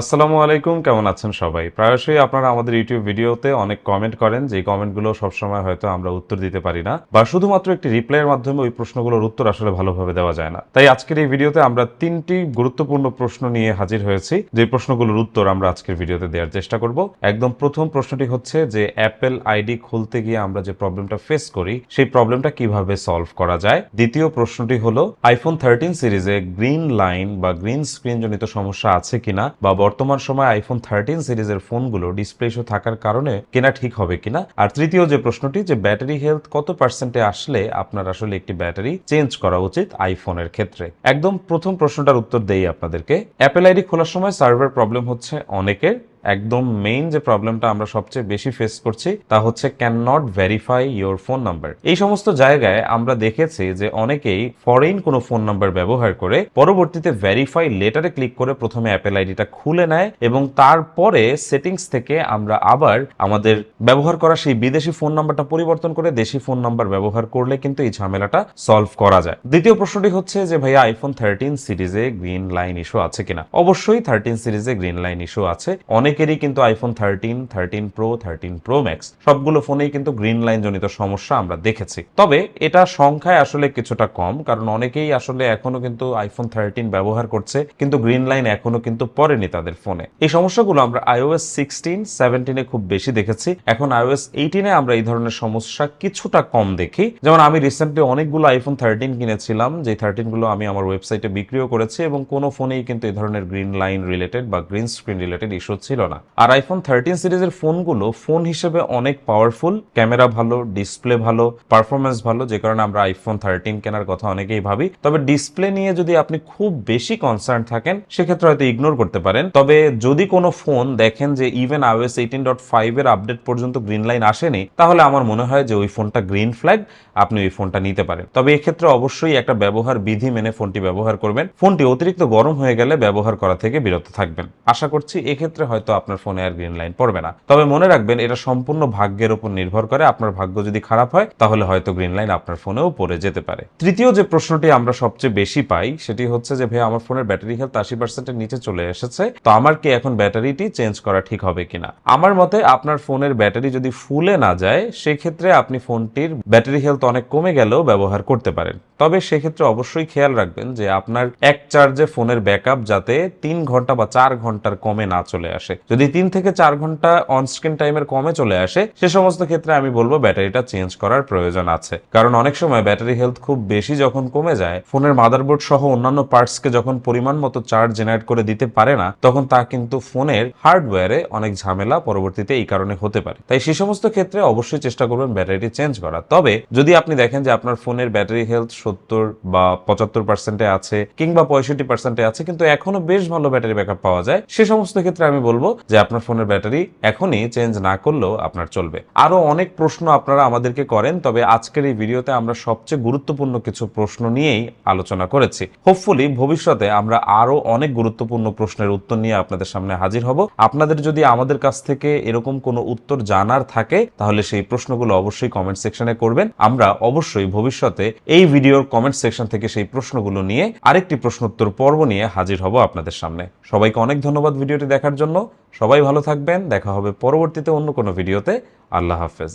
আসসালামু আলাইকুম, কেমন আছেন সবাই? প্রায়শই আপনারা আমাদের ইউটিউব ভিডিওতে অনেক কমেন্ট করেন, যে কমেন্টগুলো সবসময় হয়তো আমরা উত্তর দিতে পারি না, বা শুধুমাত্র একটি রিপ্লাইয়ের মাধ্যমে ওই প্রশ্নগুলোর উত্তর আসলে ভালোভাবে দেওয়া যায় না। তাই আজকের এই ভিডিওতে আমরা তিনটি গুরুত্বপূর্ণ প্রশ্ন নিয়ে হাজির হয়েছি, যে প্রশ্নগুলোর উত্তর আমরা আজকের ভিডিওতে দেওয়ার চেষ্টা করব। একদম প্রথম প্রশ্নটি হচ্ছে যে অ্যাপেল আইডি খুলতে গিয়ে আমরা যে প্রবলেমটা ফেস করি, সেই প্রবলেমটা কীভাবে সলভ করা যায়? দ্বিতীয় প্রশ্নটি হলো আইফোন থার্টিন সিরিজে গ্রিন লাইন বা গ্রিন স্ক্রিন জনিত সমস্যা আছে কিনা, বা বর্তমান সময়ে আইফোন থার্টিন সিরিজের ফোনগুলো ডিসপ্লে ইস্যু থাকার কারণে কেনা ঠিক হবে কিনা? আর তৃতীয় যে প্রশ্নটি, যে ব্যাটারি হেলথ কত পার্সেন্টে আসলে আপনার আসলে একটি ব্যাটারি চেঞ্জ করা উচিত আইফোনের ক্ষেত্রে? একদম প্রথম প্রশ্নটার উত্তর দেই আপনাদেরকে। অ্যাপেল আইডি খোলার সময় সার্ভার প্রবলেম হচ্ছে অনেকের। একদম মেইন যে প্রবলেমটা আমরা সবচেয়ে বেশি ফেস করছি, তা হচ্ছে can not verify your phone number এই সমস্ত জায়গায় আমরা দেখেছি যে অনেকেই ফরেন কোনো ফোন নাম্বার ব্যবহার করে পরবর্তীতে ভেরিফাই লেটারে ক্লিক করে প্রথমে অ্যাপেল আইডিটা খুলে নেয় এবং তারপরে সেটিংস থেকে আমরা আবার আমাদের ব্যবহার করা সেই বিদেশি ফোন নাম্বারটা পরিবর্তন করে দেশি ফোন নাম্বার ব্যবহার করলে কিন্তু এই ঝামেলাটা সলভ করা যায়। দ্বিতীয় প্রশ্নটি হচ্ছে যে, ভাইয়া আইফোন থার্টিন সিরিজে গ্রিন লাইন ইস্যু আছে কিনা? অবশ্যই থার্টিন সিরিজে গ্রিন লাইন ইস্যু আছে। অনেকেরই কিন্তু iPhone thirteen thirteen Pro thirteen Pro Max সবগুলো ফোনেই কিন্তু গ্রিন লাইন জনিত সমস্যা আমরা দেখেছি। তবে এটা সংখ্যায় আসলে কিছুটা কম, কারণ অনেকেই আসলে এখনও কিন্তু আইফোন থার্টিন ব্যবহার করছে, কিন্তু গ্রিন লাইন এখনও কিন্তু পড়েনি তাদের ফোনে। এই সমস্যাগুলো আমরা আইওএস সিক্সটিন সেভেন্টিনে খুব বেশি দেখেছি। এখন আইওএস এইটিনে আমরা এই ধরনের সমস্যা কিছুটা কম দেখি। যেমন আমি রিসেন্টলি অনেকগুলো আইফোন থার্টিন কিনেছিলাম যে থার্টিনগুলো আমি আমার ওয়েবসাইটে বিক্রিও করেছি এবং কোনো ফোনেই কিন্তু এই ধরনের গ্রিন লাইন রিলেটেড বা গ্রিন স্ক্রিন রিলেটেড ইস্যু ছিল না আর আইফোন থার্টিন সিরিজের ফোনগুলো ফোন হিসেবে অনেক পাওয়ারফুল ক্যামেরা ভালো ডিসপ্লে ভালো পারফরমেন্স ভালো, যে কারণে আমরা আইফোন থার্টিন কেনার কথা অনেকেই ভাবি। তবে ডিসপ্লে নিয়ে যদি আপনি খুব বেশি কনসার্ন থাকেন, সেক্ষেত্রে হয়তো ইগনোর করতে পারেন। তবে যদি কোনো ফোন দেখেন যে even iOS eighteen dot five এর আপডেট পর্যন্ত গ্রিন লাইন আসেনি, তাহলে আমার মনে হয় যে ওই ফোনটা গ্রিন ফ্ল্যাগ আপনি ওই ফোনটা নিতে পারেন। তবে এক্ষেত্রে অবশ্যই একটা ব্যবহার বিধি মেনে ফোনটি ব্যবহার করবেন। ফোনটি অতিরিক্ত গরম হয়ে গেলে ব্যবহার করা থেকে বিরত থাকবেন। আশা করছি এক্ষেত্রে হয়তো আপনার ফোনে আর গ্রিন লাইন পড়বে না। তবে মনে রাখবেন, এটা সম্পূর্ণ ভাগ্যের উপর নির্ভর করে আপনার ভাগ্য যদি খারাপ হয়, তাহলে হয়তো গ্রিন লাইন আপনার ফোনেও পড়ে যেতে পারে। তৃতীয় যে প্রশ্নটি আমরা সবচেয়ে বেশি পাই, সেটি হচ্ছে যে ভাই আমার ফোনের ব্যাটারি হেলথ আশি পার্সেন্টের নিচে চলে এসেছে, তো আমার কি এখন ব্যাটারিটি চেঞ্জ করা ঠিক হবে কিনা? আমার মতে, আপনার ফোনের ব্যাটারি যদি ফুলে না যায়, সেক্ষেত্রে আপনি ফোনটির ব্যাটারি হেলথ অনেক কমে গেলেও ব্যবহার করতে পারেন। তবে সেক্ষেত্রে অবশ্যই খেয়াল রাখবেন যে, আপনার এক চার্জে ফোনের ব্যাকআপ যাতে তিন ঘণ্টা বা চার ঘণ্টার কমে না চলে আসে। যদি তিন থেকে চার ঘণ্টা অনস্ক্রিন টাইমের কমে চলে আসে, সে সমস্ত ক্ষেত্রে আমি বলব ব্যাটারিটা চেঞ্জ করার প্রয়োজন আছে। কারণ অনেক সময় ব্যাটারি হেলথ খুব বেশি যখন কমে যায়, ফোনের মাদারবোর্ড সহ অন্যান্য পার্টসকে যখন পরিমাণ মতো চার্জ জেনারেট করে দিতে পারে না, তখন তা কিন্তু ফোনের হার্ডওয়্যারে অনেক ঝামেলা পরবর্তীতে এই কারণে হতে পারে। তাই সে সমস্ত ক্ষেত্রে অবশ্যই চেষ্টা করবেন ব্যাটারিটি চেঞ্জ করা তবে যদি আপনি দেখেন যে আপনার ফোনের ব্যাটারি হেলথ সত্তর বা পঁচাত্তর পার্সেন্টে আছে কিংবা পঁয়ষট্টি পার্সেন্টে আছে, কিন্তু এখনও বেশ ভালো ব্যাটারি ব্যাকআপ পাওয়া যায়, সে সমস্ত ক্ষেত্রে আমি বলব যে আপনার ফোনের ব্যাটারি এখনই চেঞ্জ না করলেও আপনার চলবে। আরও অনেক প্রশ্ন আপনারা আমাদেরকে করেন, তবে আজকের এই ভিডিওতে আমরা সবচেয়ে গুরুত্বপূর্ণ কিছু প্রশ্ন নিয়েই আলোচনা করেছি। হোপফুলি ভবিষ্যতে আমরা আরও অনেক গুরুত্বপূর্ণ প্রশ্নের উত্তর নিয়ে আপনাদের সামনে হাজির হব। আপনাদের যদি আমাদের কাছ থেকে এরকম কোনো উত্তর জানার থাকে, তাহলে সেই প্রশ্নগুলো অবশ্যই কমেন্ট সেকশনে করবেন। আমরা অবশ্যই ভবিষ্যতে এই ভিডিওর কমেন্ট সেকশন থেকে সেই প্রশ্নগুলো নিয়ে আরেকটি প্রশ্নোত্তর পর্ব নিয়ে হাজির হব আপনাদের সামনে। সবাইকে অনেক ধন্যবাদ ভিডিওটি দেখার জন্য। সবাই ভালো থাকবেন দেখা হবে পরবর্তীতে অন্য কোনো ভিডিওতে। আল্লাহ হাফেজ।